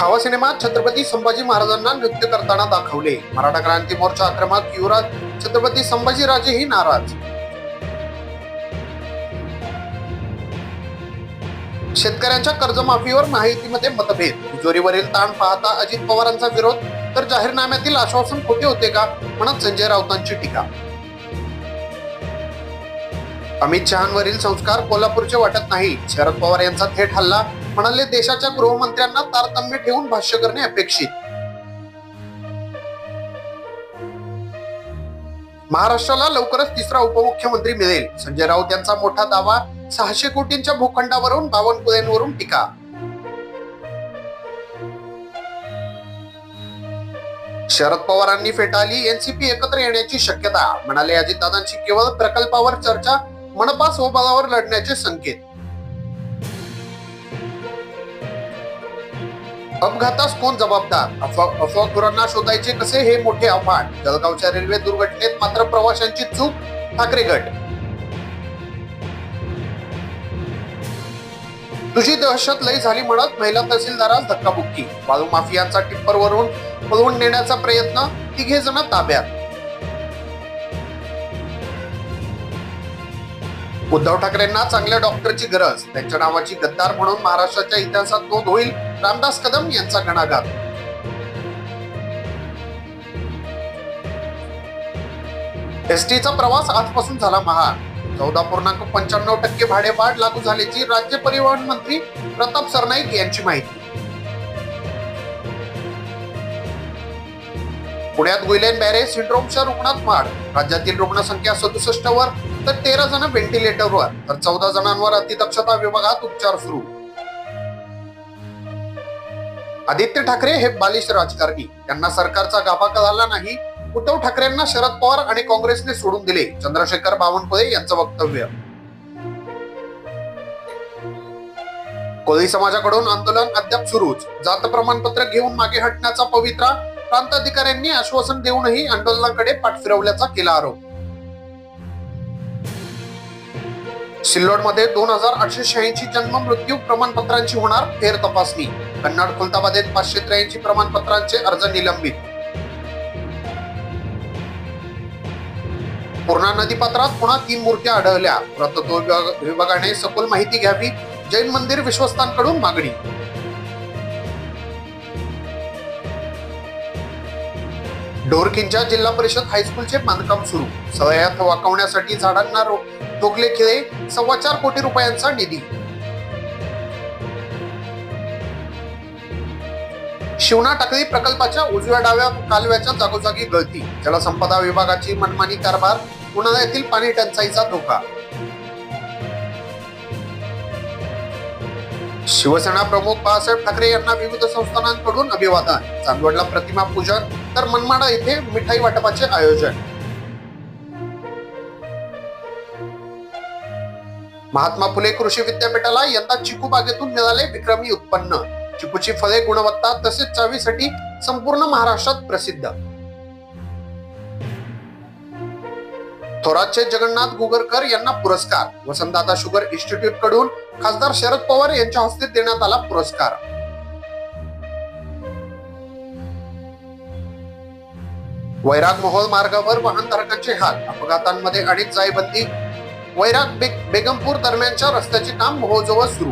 छावा सिनेमात छत्रपती संभाजी महाराजांना नृत्य करताना दाखवले. मराठा क्रांती मोर्चा आक्रमक युवराज छत्रपती संभाजीराजेही नाराज. शेतकऱ्यांच्या कर्जमाफीवर माहितीमध्ये मतभेद. तिजोरीवरील ताण पाहता अजित पवारांचा विरोध तर जाहीरनाम्यातील आश्वासन खोटे होते का? म्हणत संजय राऊतांची टीका. अमित शहांवरील संस्कार कोल्हापूरचे वाटत नाही. शरद पवार यांचा थेट हल्ला म्हणाले देशाच्या गृहमंत्र्यांना तारतम्य ठेवून भाष्य करणे अपेक्षित. महाराष्ट्राला लवकरच तिसरा उपमुख्यमंत्री मिळेल. संजय राऊत यांचा मोठा दावा सहाशे कोटींच्या भूखंडावरून बावनकुळेंवरून टीका. शरद पवारांनी फेटाळली एनसीपी एकत्र येण्याची शक्यता. म्हणाले अजितदादांची केवळ प्रकल्पावर चर्चा मनपा सोबतावर लढण्याचे संकेत. अपघातास कोण जबाबदार? अफवा- अफवाखोरांना शोधायचे कसे हे मोठे आव्हान? जळगावच्या रेल्वे दुर्घटनेत मात्र प्रवाशांची चूक ठाकरे गट. तुझी दहशत लय झाली म्हणत महिला तहसीलदारास धक्काबुक्की. बालू माफियांचा टिप्परवरून पळवून नेण्याचा प्रयत्न तिघे जण ताब्यात. उद्धव ठाकरेंना चांगल्या डॉक्टरची गरज. त्यांच्या नावाची गद्दार म्हणून महाराष्ट्राच्या इतिहासात नोंद होईल. रामदास कदम यांचा घणाघात. एसटीचा प्रवास आजपासून झाला महाग. चौदा पूर्णांक पंच्याण्णव टक्के भाडे वाढ लागू झाल्याची राज्य परिवहन मंत्री प्रताप सरनाईक यांची माहिती. पुण्यात गुइलेन बॅरे सिंड्रोमच्या रुग्णात वाढ. राज्यातील रुग्णसंख्या सदुसष्ट वर तर तेरा जण व्हेंटिलेटरवर तर चौदा जणांवर अतिदक्षता विभागात उपचार सुरू. आदित्य ठाकरे हे बालिश राजकारणी. त्यांना सरकारचा गाभा कळाला नाही. उद्धव ठाकरेंना शरद पवार आणि काँग्रेसने सोडून दिले. चंद्रशेखर बावनकुळे यांचं वक्तव्य. कोळी समाजाकडून आंदोलन अद्याप सुरूच. जात प्रमाणपत्र घेऊन मागे हटण्याचा पवित्रा प्रांताधिकाऱ्यांनी आश्वासन देऊनही आंदोलनाकडे पाठ फिरवल्याचा केला आरोप. सिल्लोडमध्ये दोन हजार आठशे शहाऐंशी जन्म मृत्यू प्रमाणपत्रांची होणार फेर तपासणी. कन्नड खुलताबादेत पाचशे त्र्याऐंशी प्रमाणपत्रांचे अर्ज निलंबित. पूर्णा नदीपात्रात पुन्हा तीन मूर्त्या आढळल्या. पुरातत्व विभाग- विभागाने सखोल माहिती घ्यावी जैन मंदिर विश्वस्तांकडून मागणी. ढोरकिंच्या जिल्हा परिषद हायस्कूलचे बांधकाम सुरू. सवयात वाकवण्यासाठी झाडांना रो- खिळे सव्वा चार कोटी रुपयांचा निधी. शिवना टाकळी प्रकल्पाच्या उजव्या डाव्या कालव्याच्या जागोजागी गळती. जलसंपदा विभागाची मनमानी कारभार उन्हाळ्यातील पाणी टंचाईचा धोका. शिवसेना प्रमुख बाळासाहेब ठाकरे यांना विविध संस्थानांकडून अभिवादन. चांदवडला प्रतिमा पूजन तर मनमाडा येथे मिठाई वाटपाचे आयोजन. महात्मा फुले कृषी विद्यापीठाला यंदा चिकू बागेतून मिळाले विक्रमी उत्पन्न. चिकूची फळे गुणवत्ता तसेच चवीसाठी संपूर्ण महाराष्ट्रात प्रसिद्ध. थोरातचे जगन्नाथ गुगरकर यांना पुरस्कार. वसंतदादा शुगर इन्स्टिट्यूटकडून खासदार शरद पवार यांच्या हस्ते देण्यात आला पुरस्कार. वैराग मोहोळ मार्गावर वाहनधारकांचे हाल. अपघातांमध्ये अनेक जायबंदी वैराग बेग बेगमपूर दरम्यानच्या रस्त्याचे काम महोत्सव सुरू.